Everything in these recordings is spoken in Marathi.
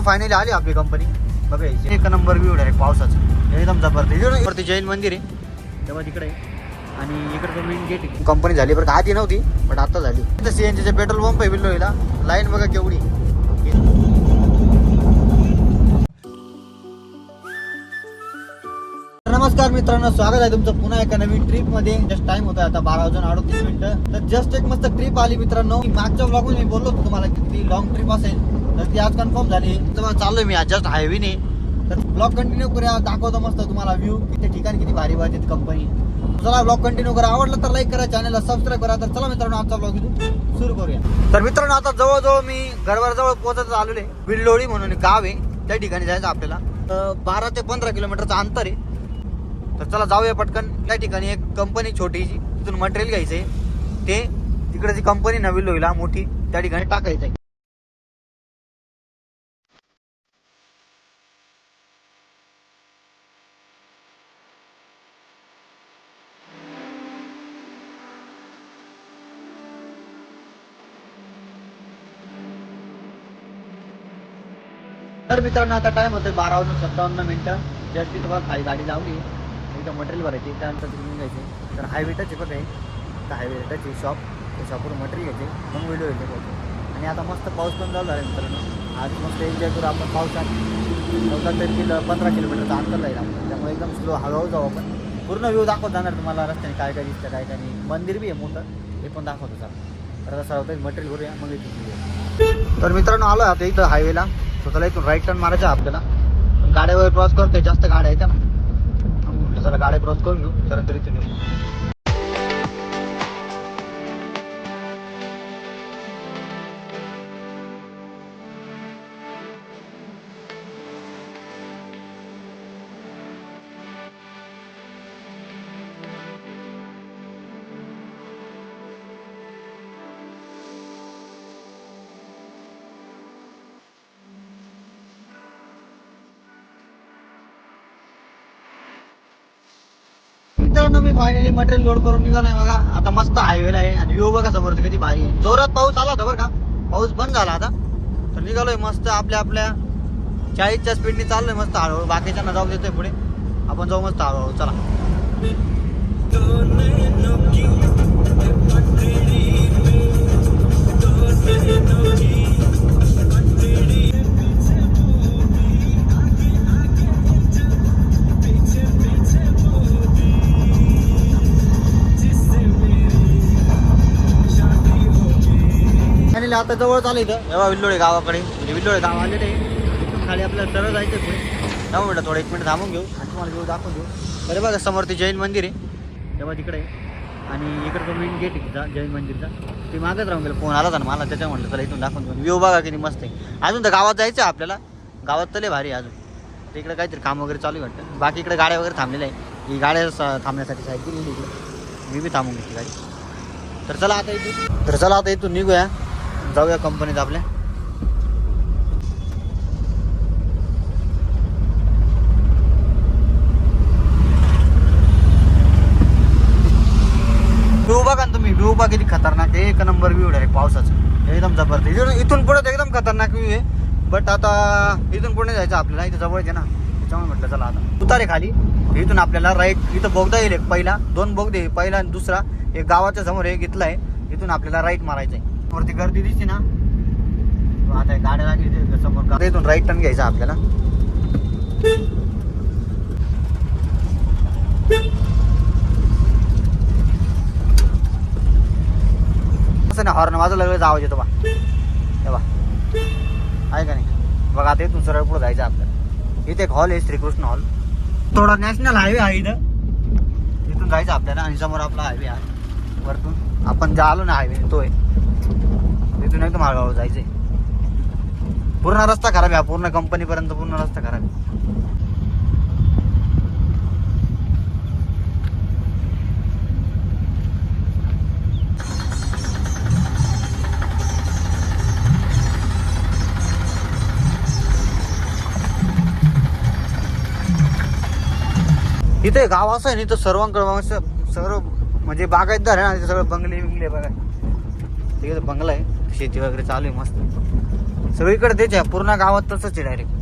मित्रांनो फायनली आली आपली कंपनी बघा एक नंबर व्ह्यू डायरेक्ट पावसाचं. एकदम जबरदस्त. वरती जैन मंदिर आहे तेव्हा तिकडे आणि इकडे मेन गेट कंपनी झाली बरं आधी नव्हती बट आता झाली. इथं सीएनजीचे पेट्रोल पंप आहे बिल्लोईला लाईन बघा केवढी. नमस्कार मित्रांनो स्वागत आहे तुमचं पुन्हा एका नवीन ट्रिपमध्ये. जस्ट टाइम होता आता बारा वाजून अडतीस मिनिटं. तर जस्ट एक मस्त ट्रिप आली मित्रांनो. मागच्या ब्लॉग मी बोललो तुम्हाला किती लॉंग ट्रिप असेल. तर ती आज कन्फर्म झाली. तर चाललोय मी आज जस्ट हायवेने तर ब्लॉग कंटिन्यू करूया. दाखवतो मस्त तुम्हाला व्ह्यू किती ठिकाणी किती भारी भारी कंपनी चला ब्लॉग कंटिन्यू करा. आवडलं तर लाईक करा चॅनलला सबस्क्राईब करा. तर चला मित्रांनो आजचा ब्लॉग इथून सुरू करूया. तर मित्रांनो आता जवळजवळ मी घरवर पोहोचत आलेलो आहे. बिल्लोळी म्हणून एक गाव आहे. त्या ठिकाणी जायचं आपल्याला. तर बारा ते पंधरा किलोमीटरचं अंतर आहे. तर चला जाऊया पटकन. त्या ठिकाणी एक कंपनी छोटीची तिथून मटेरियल घ्यायचंय ते तिकडे जी कंपनी नवी लोईला मोठी त्या ठिकाणी टाकायचं आहे. तर मित्रांनो आता टाइम होतं बारा वाजून सत्तावन्न मिनटं. जस्ट ती तुम्हाला खाली गाडी लावली. एकदम मटेरियल भरायची त्यानंतर तुम्ही घ्यायचे. तर हायवे टच पण आहे तर हायवे टच शॉप त्या शॉपवर मटेरियल घ्यायचे. मग व्हिडिओ घ्यायचे आणि आता मस्त पाऊस पण झाला आहे मित्रांनो. आज मस्त एन्जॉय करू आपण पावसात. चौदा तरी किलो पंधरा किलोमीटरचं अंतर राहील आपण त्यामुळे एकदम स्लो हळूहळू जाऊ आपण. पूर्ण व्ह्यू दाखवत जाणार तुम्हाला रस्त्याने काय काय दिसतं काय काय नाही. मंदिर बी आहे मोठं. हे पण दाखवतो सर तर असं होतं मटेरियल भरूया मग इथून तर मित्रांनो आलो आता इथं हायवेला स्वतःला इथून राईट टर्न मारायचा आहे आपल्याला. गाड्या वगैरे क्रॉस करतोय जास्त गाड्या आहेत ना? चला गाड्या क्रॉस करून घेऊ त्यानंतर इथून येऊ मित्रांनो मी फायनली मटेरियल लोड करून निघालोय बघा. आता मस्त हायवेला आहे आणि व्यू बघा समोर किती भारी आहे. जोरात पाऊस आला होता बरं का? पाऊस बंद झाला आता. तर निघालोय मस्त आपल्या आपल्या चाळीसच्या स्पीडने चाललोय मस्त हळूहळू. बाकीच्यांना जाऊ देतोय पुढे. आपण जाऊ मस्त हळूहळू. चला. आणि आता जवळ चालू इथं. जेव्हा विल्लोळे गावाकडे. म्हणजे विल्लोळे गाव आलेले इथून खाली आपल्याला सरळ जायचं पुढे. जाऊ म्हटलं थोडं एक मिनिट थांबून घेऊ. आणि तुम्हाला घेऊ दाखवून घेऊ अरे बघा समोर ते जैन मंदिर आहे. तेव्हा तिकडे. आणि इकडे तो मेन गेट आहे जैन मंदिरचा. ते मागत राहून गेलं. फोन आला ना मला त्याच्या म्हटलं चला इथून दाखवून घेऊ व्यू बघा किती मस्त आहे. अजून तर गावात जायचं आहे आपल्याला. गावात तले भारी आहे अजून. तर इकडे काहीतरी काम वगैरे चालू आहे वाटतं. बाकी इकडे गाड्या वगैरे थांबलेल्या आहे ही गाड्या थांबण्यासाठी साईड दिलेली इकडे. मी बी थांबून घेतली गाडी. तर चला आता इथून. तर चला आता इथून निघूया. जाऊया कंपनीत आपल्या. व्ह्यू बघा ना तुम्ही व्ह्यू बघा किती खतरनाक आहे. एक नंबर व्ह्यू डायरेक्ट पावसाचं. एकदम जबरदस्त. इथून इथून पुढे एकदम खतरनाक व्ह्यू आहे. बट आता इथून पुढे जायचं आपल्याला. इथं जवळच आहे ना. त्याच्यामुळे म्हटलं चला आता. उतारे खाली. इथून आपल्याला राईट इथं बोगदा येईल एक पहिला. दोन बोगदे पहिला आणि दुसरा. एक गावाच्या समोर एक घेतला आहे. इथून आपल्याला राईट मारायचं आहे. वरती गर्दी दिसते ना. आता गाड्या लागली समोर आता इथून राईट टर्न घ्यायचा आपल्याला. असं ना हॉर्न वाजवलं लगेच आवाज येतो बा. हे बा. आहे का नाही? बघा आता इथून सरळ पुढे जायचं आपल्याला. इथे एक हॉल आहे श्रीकृष्ण हॉल थोडा नॅशनल हायवे आहे इथं. इथून जायचं आपल्याला आणि समोर आपला हायवे आहे. वरतून आपण जे आलो ना हायवे तो आहे. इथून एकदम हळूहळू जायचंय. पूर्ण रस्ता खराब आहे हा पूर्ण कंपनीपर्यंत पूर्ण रस्ता खराब आहे. इथे गाव असं आहे ना इथं सर्वांकडे सर्व म्हणजे बागायतदार आहे ना सगळं बंगले बिंगले बघा. तिथे बंगला आहे. शेती वगैरे चालू आहे मस्त. सगळीकडे तेच आहे पूर्ण गावात तसंच आहे डायरेक्ट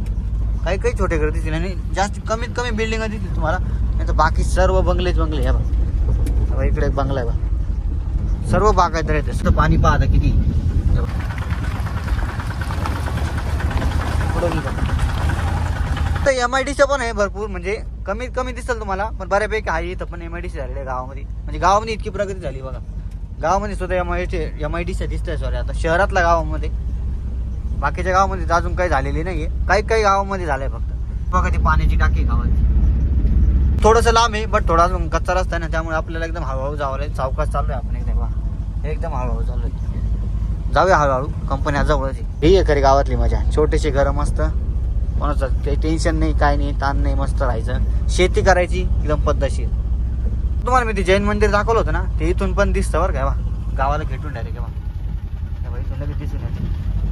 काही काही छोटे घर दिसतील आणि जास्त कमीत कमी बिल्डिंग दिसतील तुम्हाला. नाही तर बाकी सर्व बंगलेच बंगले आहे बाबा इकडे एक बंगला आहे बा सर्व बागायत राहते सगळं पाणी पाहता किती. तर एम आय डी पण आहे भरपूर. म्हणजे कमीत कमी दिसेल तुम्हाला पण बऱ्यापैकी आहे इथं. पण एम आय डी झालेलं आहे गावामध्ये. म्हणजे गावामध्ये इतकी प्रगती झाली बघा. गावामध्ये सुद्धा M I D M I D आहे सॉरी आता शहरातल्या गावामध्ये. बाकीच्या गावामध्ये अजून काही झालेली नाही आहे काही काही गावामध्ये झालंय फक्त. बघा ती पाण्याची टाकी गावाची गावात. थोडंसं लांब आहे बट थोडा अजून कच्चा रस्ता आहे ना त्यामुळे आपल्याला एकदम हळूहळू जावं लागेल. चौकात चाललोय आपण एकदम एकदम हळूहळू चाललोय. जाऊया हळूहळू कंपन्या जवळच ही आहे खरी गावातली मजा. छोटीशी घर मस्त. कोणाचं काही टेन्शन नाही काय नाही ताण नाही मस्त राहायचं. शेती करायची एकदम पद्धतशीर. तुम्हाला मी ते जैन मंदिर दाखवलं होतं ना ते इथून पण दिसतं बरं का गावाला भेटून डायरेक्ट बा इथून लगेच दिसून येते.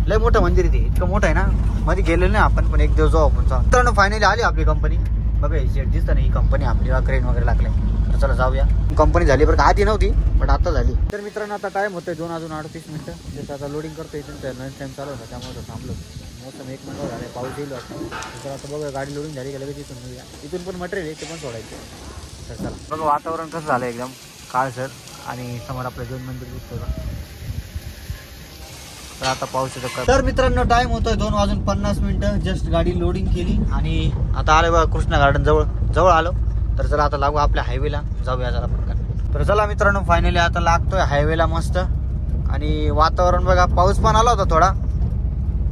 लय मोठं मंदिर आहे ते इतकं मोठं आहे ना. मध्ये गेलेलं नाही आपण पण एक दिवस जाऊ आपण मित्रांनो फायनली आली आपली कंपनी बघा ही शेट दिसतं ना ही कंपनी आपली क्रेन वगैरे लागले तर चला जाऊया. कंपनी झाली बरं का आधी नव्हती पण आता झाली. तर मित्रांनो आता टाईम होतोय दोन अजून अडतीस मिनिटं. जसं आता लोडिंग करतो इथून तर लंच टाईम चालू होता त्यामुळे थांबलो. मोसम एक मिनिट झाला पाऊस येईल वाटतं. तर आता बघा गाडी लोडिंग झाली का लगेच इथून इथून पण मटेरियल आहे ते पण सोडायचं. तर चला. बघा वातावरण कसं झालं एकदम. काळसर आणि समोर आपलं जैन मंदिर दिसतो तर आता पाऊस येतो तर मित्रांनो टाइम होतोय दोन वाजून पन्नास मिनिटं. जस्ट गाडी लोडिंग केली आणि आता आले बघा कृष्णा गार्डन जवळ. जवळ आलो. तर चला आता लागू आपल्या हायवेला जाऊया जरा पटकन तर चला मित्रांनो फायनली आता लागतोय हायवेला मस्त. आणि वातावरण बघा पाऊस पण आला होता थोडा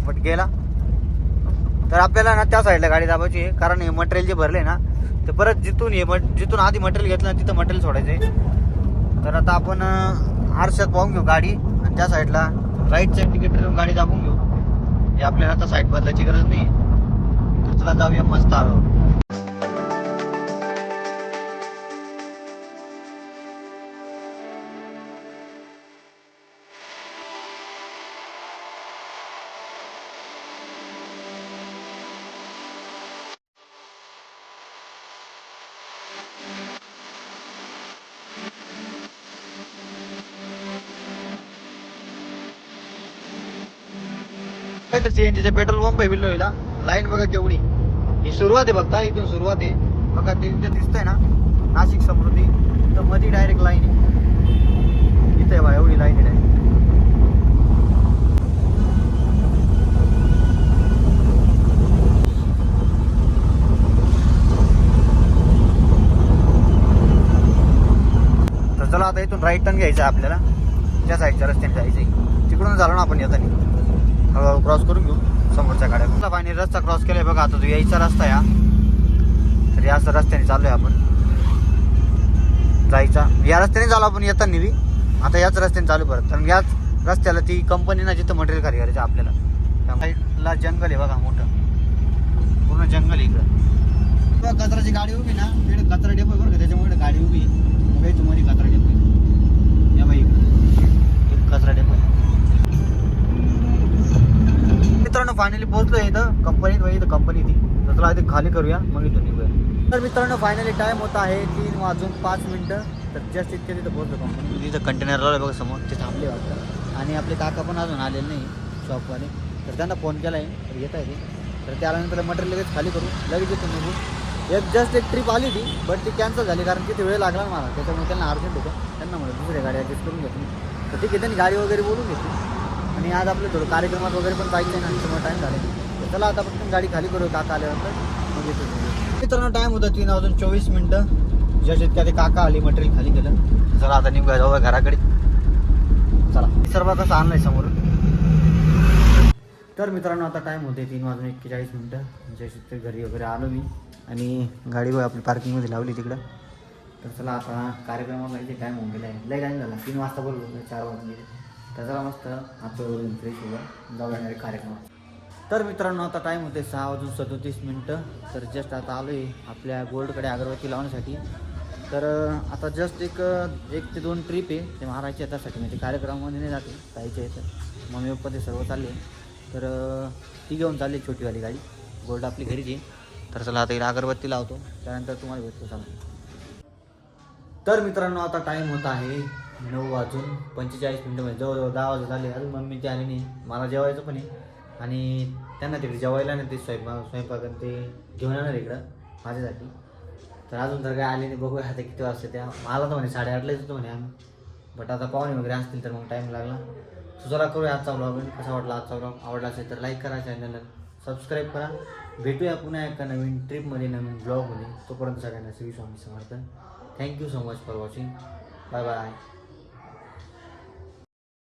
बट गेला. तर आपल्याला ना त्या साईडला गाडी दाबायची आहे. कारण हे मटेरियल जे भरले ना तर परत जिथून हे जिथून आधी मटेरियल घेतलं ना तिथं मटेरियल सोडायचं तर आता आपण आरशात पाहून घेऊ गाडी आणि त्या साईडला राईटच्या इंडिकेटर गाडी दाबून घेऊ. हे आपल्याला आता साईड बदलायची गरज नाही. तर चला जाऊया मस्त आलो सीएनजीचे पेट्रोल पंप आहे बिल्लोईला लाईन बघा केवढी. ही सुरुवात आहे बघता इथून सुरुवात आहे. बघा ते इथे दिसतंय ना नाशिक समृद्धी. तर मध्ये डायरेक्ट लाईन आहे. इथे बघा एवढी लाईन आहे. direct. तर चला आता इथून राईट टर्न घ्यायचं आहे आपल्याला. त्या साईडच्या रस्त्याने जायचं आहे तिकडून झालो ना आपण येताना. हळूहळू क्रॉस करून घेऊ समोरच्या गाड्या पाणी रस्ता क्रॉस केलाय बघा आता तो यायचा रस्ता या. तर या रस्त्याने चाललोय आपण. जायचा. या रस्त्याने चालू आपण येताना बी. आता याच रस्त्याने चालू परत. कारण याच रस्त्याला ती कंपनी ना जिथं मटेरियल खाली करायचं आपल्याला. त्या साईडला जंगल आहे बघा मोठं. पूर्ण जंगल आहे इकडं. बघा, कचऱ्याची गाडी उभी ना. तिकडे कचरा डेपो आहे बरं का. त्याच्यामुळे गाडी उभी आहे. मध्ये कचरा डेपो आहे. या बाई इकडं. एक कचरा डेपो फायनली पोहोचलो इथं. कंपनीत वही इथं कंपनी ती. तर चला इथे खाली करूया मग इथून निघूया. तर मित्रांनो फायनली टाइम होता आहे तीन वाजून पाच मिनटं. तर जस्ट इतके तिथं पोहोचलो कंपनी तिथं कंटेनर बघा समोर ते थांबले वाटतं. आणि आपले काका पण अजून आलेले नाही शॉपवाले तर त्यांना फोन केला आहे तर येत आहे ते. तर त्या आल्यानंतर मटेरियल लगेच खाली करू. लगेच येतो निघू. एक जस्ट एक ट्रिप आली ती बट ती कॅन्सल झाली कारण किती वेळ लागला मला. त्याच्यामुळे त्यांना अर्जंट होतं. त्यांना म्हणलं दुसऱ्या गाडी ॲडजस्ट करून घेतली तर ती त्यांनी गाडी वगैरे बोलून घेतली. आणि आज आपलं थोडं कार्यक्रमात वगैरे पण पाहिजे ना समोर टाईम झाले. तर चला आता पटकन गाडी खाली करू काका आल्यानंतर. मग येतो मित्रांनो टाईम होता तीन वाजून चोवीस मिनटं. ज्या शेतक्या ते काका आली मटेरियल खाली केलं. चला आता निघूया जाऊया घराकडे. चला. सर्व आणलं आहे समोर. तर मित्रांनो आता टाईम होते तीन वाजून एक्केचाळीस मिनटं. ज्या ते घरी वगैरे आलो मी. आणि गाडी वगैरे आपली पार्किंगमध्ये लावली तिकडं. तर चला आता कार्यक्रमाला इथे टाईम होऊन गेला आहे लय टाईम झाला. तीन वाजता बोललो चार वाजून गेले. त्याचा मस्त आपल्यावरून फ्रेश होऊया. जाऊया कार्यक्रम तर मित्रांनो आता टाईम होते सहा वाजून सदोतीस मिनटं. तर जस्ट आता आलो आहे आपल्या गोल्डकडे अगरबत्ती लावण्यासाठी. तर आता जस्ट एक एक ते दोन ट्रिप आहे ते मारायचे त्यासाठी. म्हणजे कार्यक्रमामध्ये नाही जाते जायचे आहे तर मम्मी पप्पा ते सर्व चालले तर ती घेऊन चालली छोटीवाली गाडी. गोल्ड आपली घरीच आहे. तर चला आता इकडे अगरबत्ती लावतो. त्यानंतर तुम्हाला भेटतो चालू. तर मित्रांनो आता टाईम होत आहे नऊ वाजून पंचेचाळीस मिनटं म्हणजे जवळजवळ दहा वाजत आले. अजून मम्मी ते आली नाही. मला जेवायचं पण आहे. आणि त्यांना तिकडे जेवायला नाही ते स्वयंपाक स्वयंपाक आणि ते घेऊन येणार इकडं माझ्यासाठी. तर अजून तर काय आले नाही बघूया आता किती वाजता त्या. मला तर म्हणे साडेआठलाच होतो म्हणे आम्ही. बट आता पाहुणे वगैरे असतील तर मग टाईम लागला. सो करूया आजचा ब्लॉग कसा वाटला आजचा ब्लॉग आवडला असेल तर लाईक करा चॅनलला सबस्क्राईब करा. भेटूया पुन्हा एका नवीन ट्रिपमध्ये नवीन ब्लॉगमध्ये तोपर्यंत सगळ्यांना Shri Swami Samarth. Thank you so much for watching bye bye